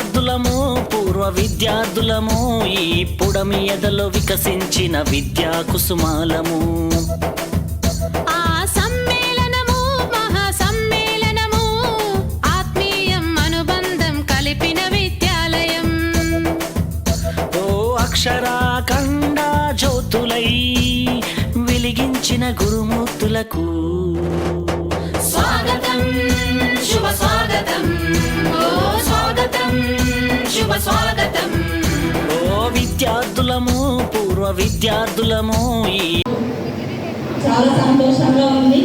విద్యార్థులము పూర్వ విద్యార్థులము ఈ పుడమి ఎదలో వికసించిన విద్యా కుసుమాలము. ఆ సమ్మేళనము మహా సమ్మేళనము ఆత్మీయం అనుబంధం కలిపిన విద్యాలయం. ఓ అక్షరాఖండ జ్యోతులై వెలిగించిన గురుమూర్తులకు స్వాగతం శుభ స్వాగతం. స్వాగతం. ఓ విద్యార్థులము పూర్వ విద్యార్థులము ఈ చాలా సంతోషంగా ఉంది.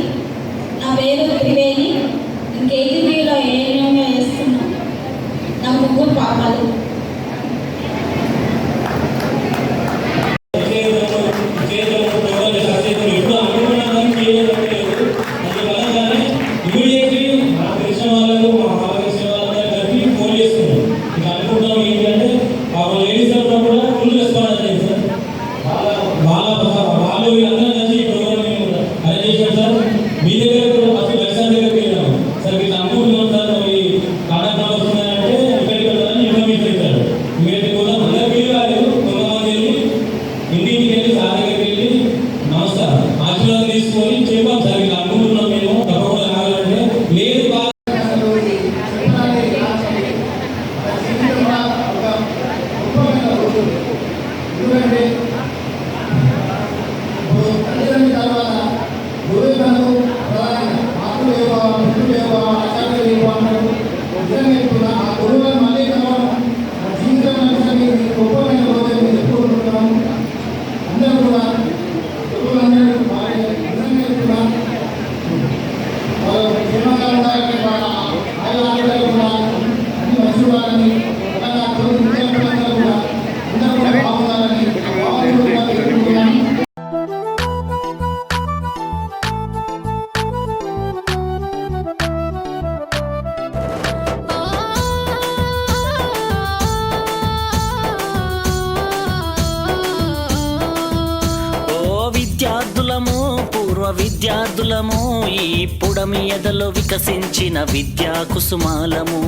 పూర్వ విద్యార్థులము ఈ పుడమి ఎదలో వికసించిన విద్యా కుసుమాలము.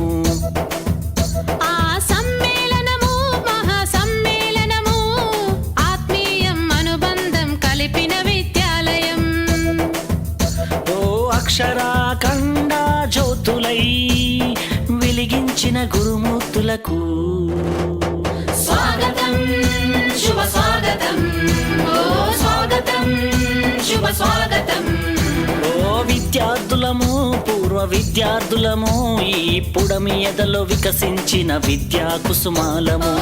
ఆ సమ్మేళనము మహా సమ్మేళనము ఆత్మీయం అనుబంధం కలిపిన విద్యాలయం. ఓ అక్షరాఖండ జ్యోతులై వెలిగించిన గురుమూర్తులకు. స్వాగతం శుభ స్వాగతం ఓ స్వాగతం. స్వాగతం. ఓ విద్యార్థులము పూర్వ విద్యార్థులము ఈ పుడమి ఎదలో వికసించిన విద్యా కుసుమాలము.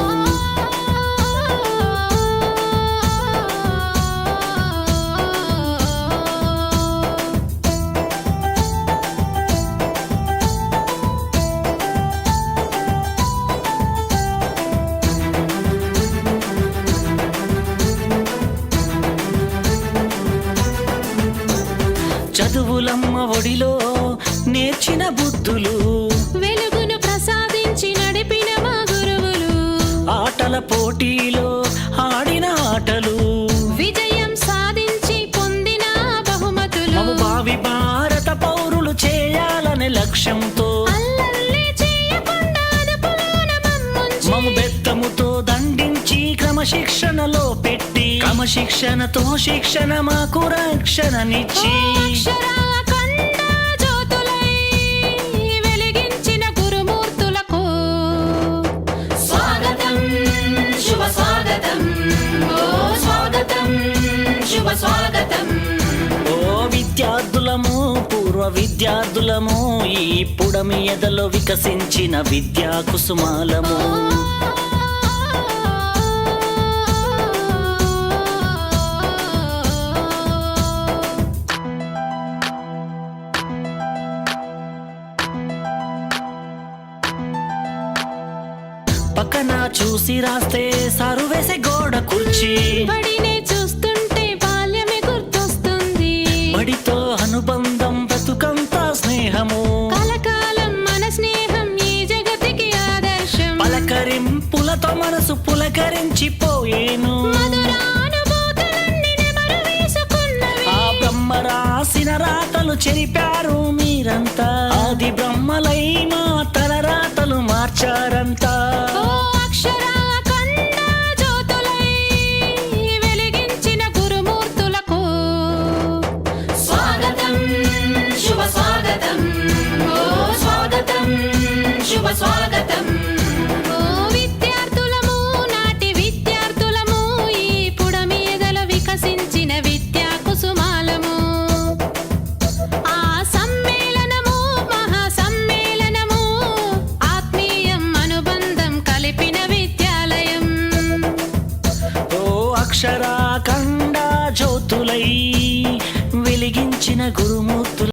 ఒడిలో నేర్చిన బుద్ధులు. వెలుగును ప్రసాదించి నడిపిన మా గురువులు. ఆటల పోటీలో ఆడిన ఆటలు. విజయం సాధించి పొందిన బహుమతులు. భావి భారత పౌరులు చేయాలనే లక్ష్యంతో. మము బెత్తముతో దండించి క్రమశిక్షణలో పెట్టి. క్రమశిక్షణతో శిక్షణ మాకు రక్షణనిచ్చి. విద్యార్థులము ఈ పుడమి ఎదలో వికసించిన విద్యా కుసుమాలము. పక్కన చూసి రాస్తే సారు వేసే గోడ కుర్చీ. కలతో మనసు పులకరించిపోయేను. ఆ బ్రహ్మ రాసిన రాతలు చెరిపారు మీరంతా. అది బ్రహ్మలై మా తల రాతలు మార్చారంతా. స్వాగతం శుభ స్వాగతం.